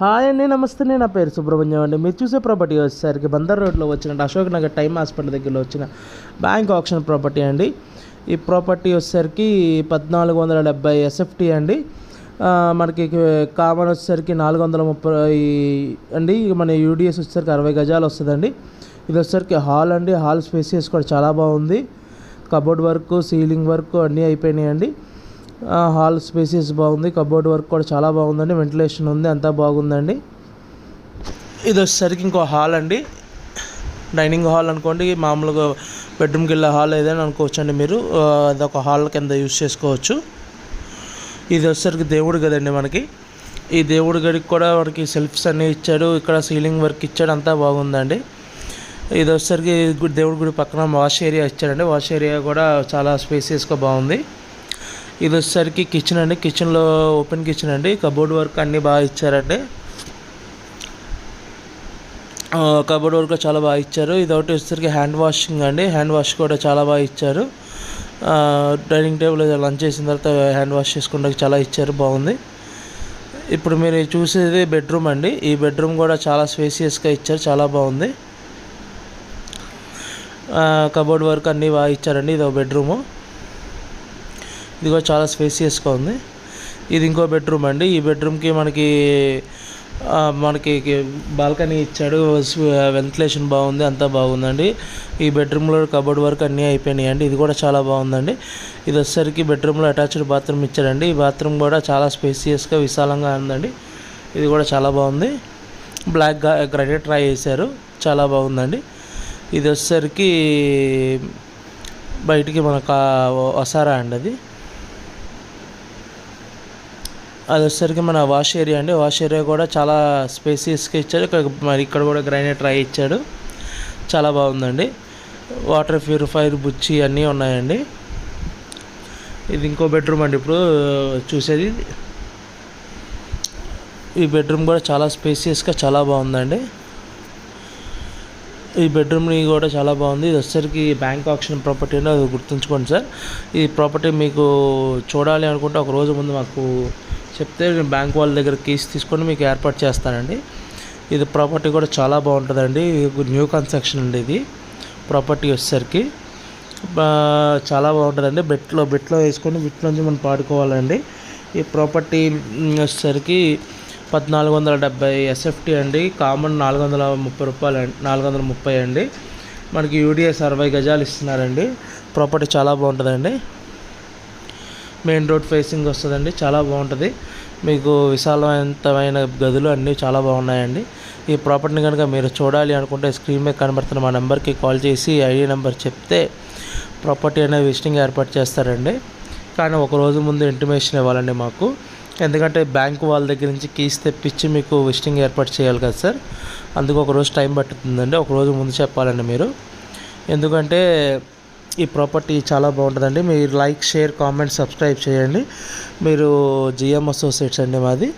Hi అండి నమస్తే నేను నా పేరు సుబ్రహ్మణ్యం అండి. మీరు చూసే ప్రాపర్టీ వచ్చేసరికి బందర్ రోడ్లో వచ్చిన అశోక్ నగర్ టైమ్ హాస్పిటల్ దగ్గరలో వచ్చిన బ్యాంక్ ఆప్షన్ ప్రాపర్టీ అండి. ఈ ప్రాపర్టీ వచ్చేసరికి పద్నాలుగు వందల డెబ్బై ఎస్ఎఫ్టీ అండి. మనకి కామన్ వచ్చేసరికి నాలుగు వందల ముప్పై అండి. మన యూడిఎస్ వచ్చేసరికి అరవై గజాలు వస్తుందండి. ఇది వచ్చేసరికి హాల్ అండి. హాల్ స్పేసియస్ కూడా చాలా బాగుంది. కబోర్డ్ వర్క్ సీలింగ్ వర్క్ అన్నీ అయిపోయినాయండి. అండి హాల్ స్పేసెస్ బాగుంది కబోర్డ్ వర్క్ కూడా చాలా బాగుందండి వెంటిలేషన్ ఉంది అంతా బాగుందండి. ఇది వచ్చేసరికి ఇంకో హాల్ అండి. డైనింగ్ హాల్ అనుకోండి మామూలుగా బెడ్రూమ్కి వెళ్ళే హాల్ ఏదైనా అనుకోవచ్చు అండి మీరు అదొక హాల్ కింద యూస్ చేసుకోవచ్చు. ఇది వచ్చేసరికి దేవుడు కదండి మనకి. ఈ దేవుడి గడికి కూడా మనకి సెల్ఫ్స్ అన్నీ ఇచ్చాడు ఇక్కడ సీలింగ్ వర్క్ ఇచ్చాడు అంతా బాగుందండి. ఇది వచ్చేసరికి దేవుడి గుడి పక్కన వాష్ ఏరియా ఇచ్చాడండి. వాష్ ఏరియా కూడా చాలా స్పేసియస్గా బాగుంది. ఇది వచ్చేసరికి కిచెన్ అండి. కిచెన్లో ఓపెన్ కిచెన్ అండి. కబోర్డ్ వర్క్ అన్నీ బాగా ఇచ్చారండి. కబోర్డ్ వర్క్ చాలా బాగా ఇచ్చారు. ఇది ఒకటి వచ్చేసరికి హ్యాండ్ వాషింగ్ అండి. హ్యాండ్ వాష్ కూడా చాలా బాగా ఇచ్చారు. డైనింగ్ టేబుల్ లంచ్ చేసిన తర్వాత హ్యాండ్ వాష్ చేసుకోవడానికి చాలా ఇచ్చారు. బాగుంది. ఇప్పుడు మీరు చూసేది బెడ్రూమ్ అండి. ఈ బెడ్రూమ్ కూడా చాలా స్పేసియస్గా ఇచ్చారు. చాలా బాగుంది. కబోర్డ్ వర్క్ అన్నీ బాగా ఇచ్చారండి. ఇది ఒక బెడ్రూము ఇది కూడా చాలా స్పేసియస్గా ఉంది. ఇది ఇంకో బెడ్రూమ్ అండి. ఈ బెడ్రూమ్కి మనకి మనకి బాల్కనీ ఇచ్చాడు. వెంటిలేషన్ బాగుంది అంతా బాగుందండి. ఈ బెడ్రూమ్లో కబోర్డ్ వర్క్ అన్నీ అయిపోయినాయి అండి. ఇది కూడా చాలా బాగుందండి. ఇది వచ్చేసరికి బెడ్రూమ్లో అటాచ్డ్ బాత్రూమ్ ఇచ్చాడండి. ఈ బాత్రూమ్ కూడా చాలా స్పేసియస్గా విశాలంగా ఉందండి. ఇది కూడా చాలా బాగుంది. బ్లాక్ గ్రానైట్ ట్రై చేశారు. చాలా బాగుందండి. ఇది వచ్చేసరికి బయటికి మనకు వసారా అండి అది. అది వచ్చేసరికి మన వాష్ ఏరియా అండి. వాష్ ఏరియా కూడా చాలా స్పేసియస్గా ఇచ్చాడు ఇక్కడ మరి ఇక్కడ కూడా గ్రైనేట్ ట్రై ఇచ్చాడు. చాలా బాగుందండి. వాటర్ ప్యూరిఫైర్ బుచ్చి అన్నీ ఉన్నాయండి. ఇది ఇంకో బెడ్రూమ్ అండి ఇప్పుడు చూసేది. ఈ బెడ్రూమ్ కూడా చాలా స్పేసియస్గా చాలా బాగుందండి. ఈ బెడ్రూమ్ని కూడా చాలా బాగుంది. ఇది వచ్చేసరికి బ్యాంక్ ఆప్షన్ ప్రాపర్టీ అని అది గుర్తుంచుకోండి సార్. ఈ ప్రాపర్టీ మీకు చూడాలి అనుకుంటే ఒక రోజు ముందు మాకు చెప్తే నేను బ్యాంక్ వాళ్ళ దగ్గర కీస్ తీసుకొని మీకు ఏర్పాటు చేస్తానండి. ఇది ప్రాపర్టీ కూడా చాలా బాగుంటుందండి. న్యూ కన్స్ట్రక్షన్ అండి ఇది. ప్రాపర్టీ వచ్చేసరికి. చాలా బాగుంటుందండి. బెట్లో బెట్లో వేసుకొని నుంచి మనం పాడుకోవాలండి. ఈ ప్రాపర్టీ వచ్చేసరికి పద్నాలుగు వందల డెబ్బై ఎస్ఎఫ్టీ అండి. కామన్ నాలుగు వందల ముప్పై రూపాయలు అండి. నాలుగు వందల ముప్పై అండి. మనకి యూడిఎస్ అరవై గజాలు ఇస్తున్నారండి. ప్రాపర్టీ చాలా బాగుంటుందండి. మెయిన్ రోడ్ ఫేసింగ్ వస్తుందండి. చాలా బాగుంటుంది. మీకు విశాలవంతమైన గదులు అన్నీ చాలా బాగున్నాయండి. ఈ ప్రాపర్టీని కనుక మీరు చూడాలి అనుకుంటే స్క్రీన్ మీద కనబడుతున్న మా నెంబర్కి కాల్ చేసి ఐడి నెంబర్ చెప్తే ప్రాపర్టీ అనే విజిటింగ్ ఏర్పాటు చేస్తారండి. కానీ ఒక రోజు ముందు ఇంటిమేషన్ ఇవ్వాలండి మాకు. ఎందుకంటే బ్యాంక్ వాళ్ళ దగ్గర నుంచి కీస్ తెప్పించి మీకు విజిటింగ్ ఏర్పాటు చేయాలి కదా సార్. అందుకు ఒక రోజు టైం పట్టుతుందండి. ఒక రోజు ముందు చెప్పాలండి మీరు. ఎందుకంటే ఈ ప్రాపర్టీ చాలా బాగుంటుందండి. మీరు లైక్ షేర్ కామెంట్ సబ్స్క్రైబ్ చేయండి. మీరు జిఎం అసోసియేట్స్ అండి మాది.